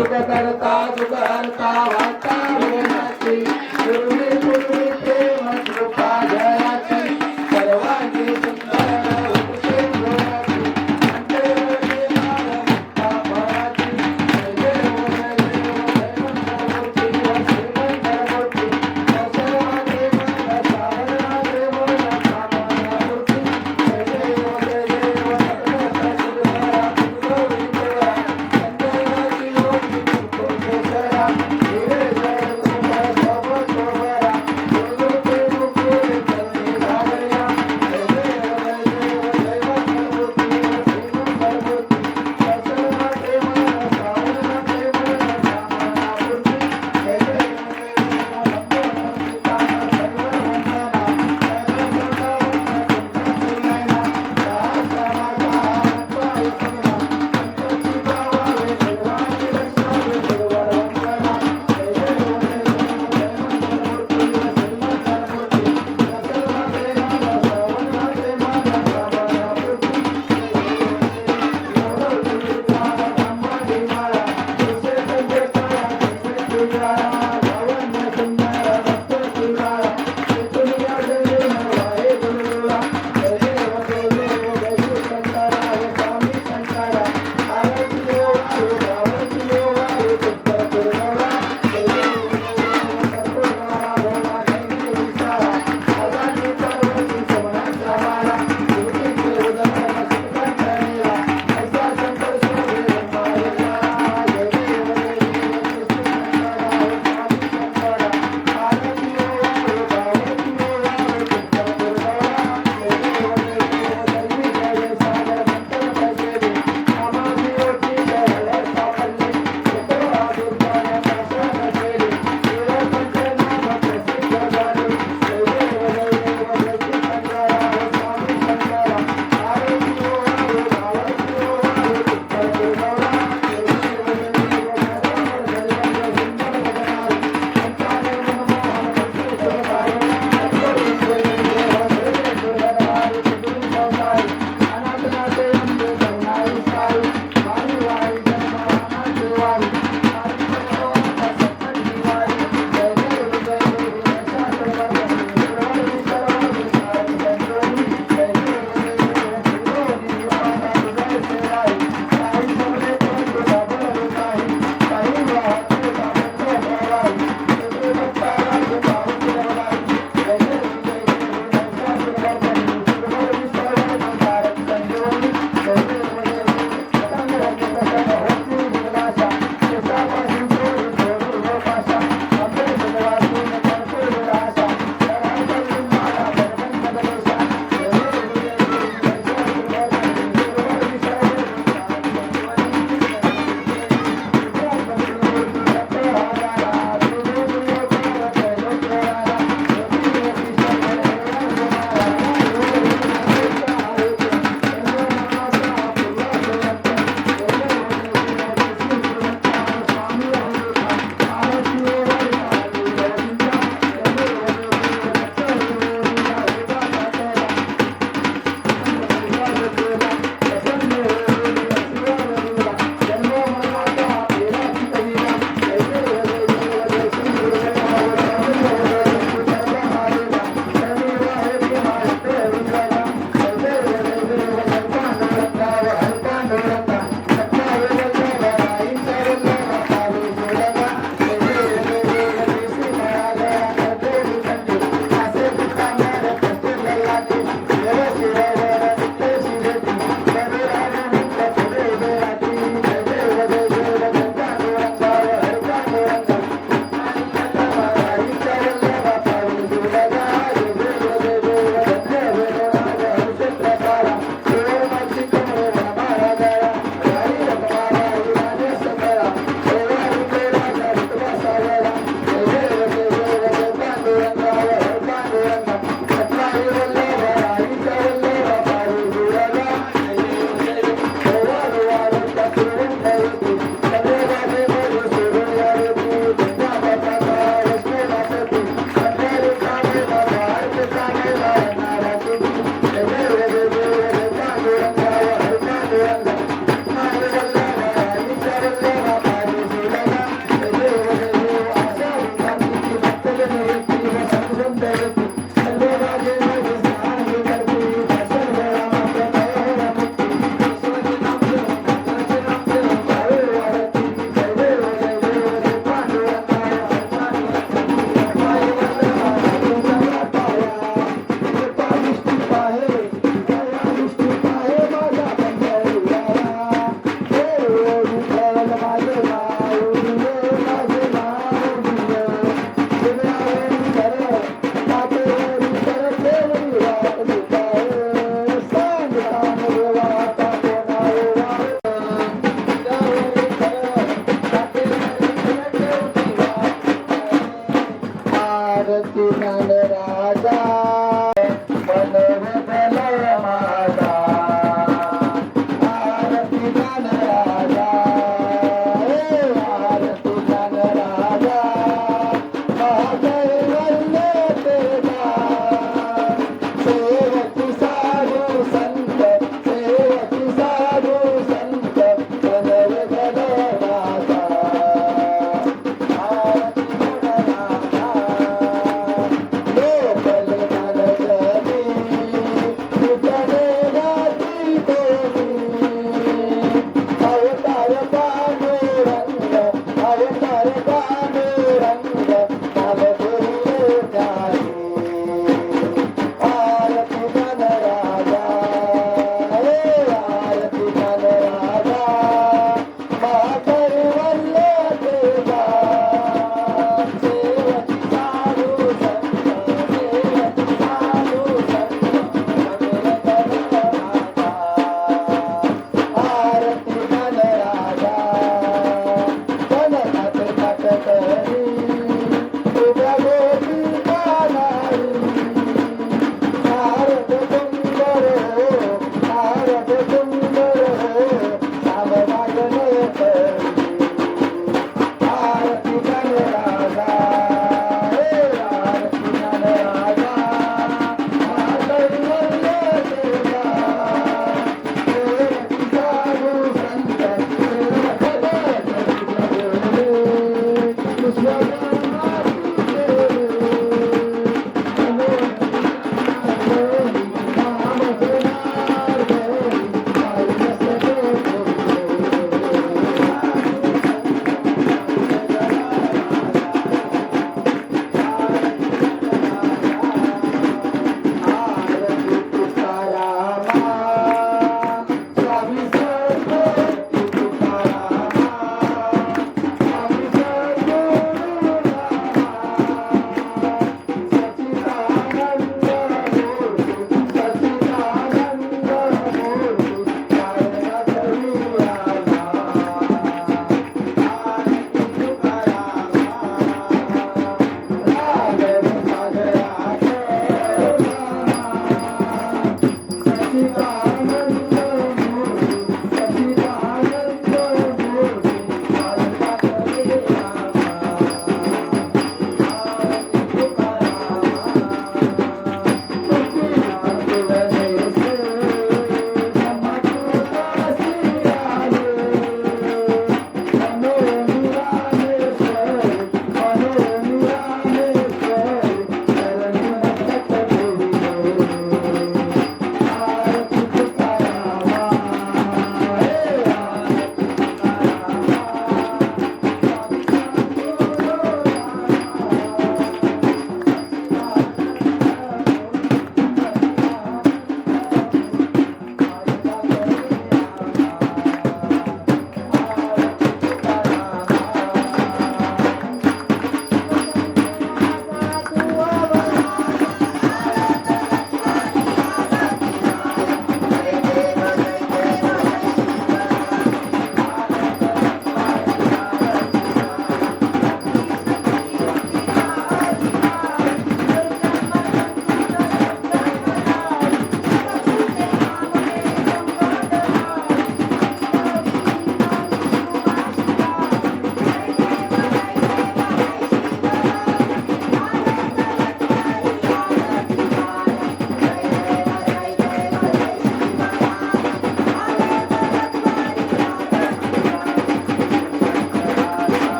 சுகதர்த்தா சுகர்த்தா வர்த்தா राजा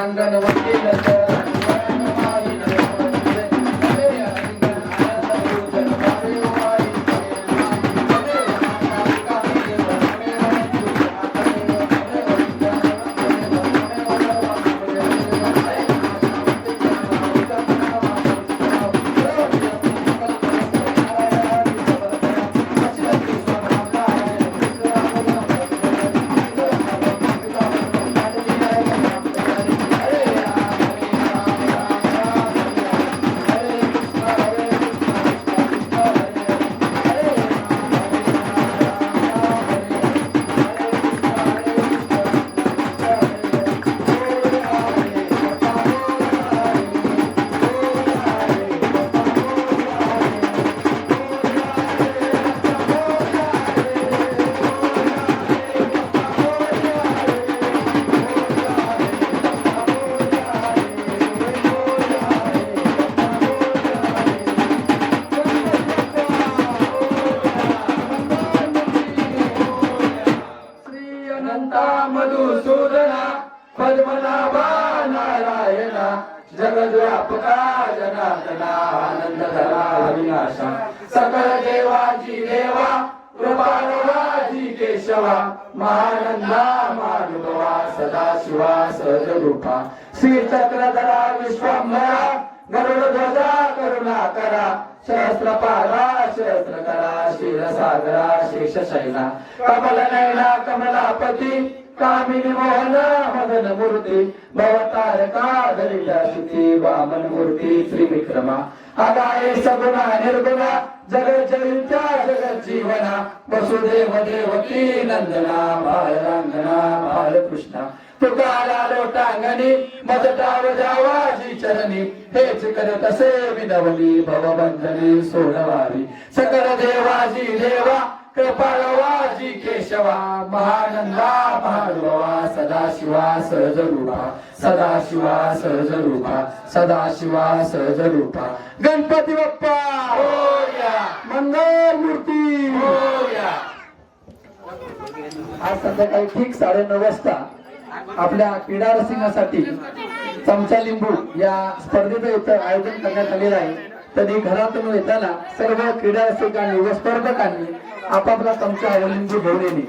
ಅಂಗನವತಿ सदाशिवा सहजरूपा श्री चक्रधरा विश्वंभरा गरुड ध्वजा करुणा करा. सहस्र पारा सहस्र करा शिर सागरा शेष शैला कमल नैना कमलापती कामिनी मोहन मदन मूर्ती भवतारका दरिद्र सुती वामन मूर्ती श्री विक्रमा अगाये सगुणा निर्गुणा जगत जयंत्या जगत जीवना. वसुदेव देवकी नंदना बालरांगना बालकृष्णा. तुकाला लोटांगणी मदटाव जावाजी चरणी हेच करत असे विनवली भवबंधनी सोडवारी सकल देवाजी देवा कृपाळवाजी केशवा महानंदा महानुभवा सदाशिवा सहजरूपा सदाशिवा सहजरूपा सदाशिवा सहजरूपा. गणपती बाप्पा! मंगल मूर्ती आज संध्याकाळी ठीक साडेनऊ वाजता आपल्या क्रीडा रसिकांसाठी चमचा लिंबू या स्पर्धेचं इथं आयोजन करण्यात आलेलं आहे. तरी घरातून येताना सर्व क्रीडा रसिकांनी व स्पर्धकांनी आपापला चमचा लिंबू घेऊन येणे.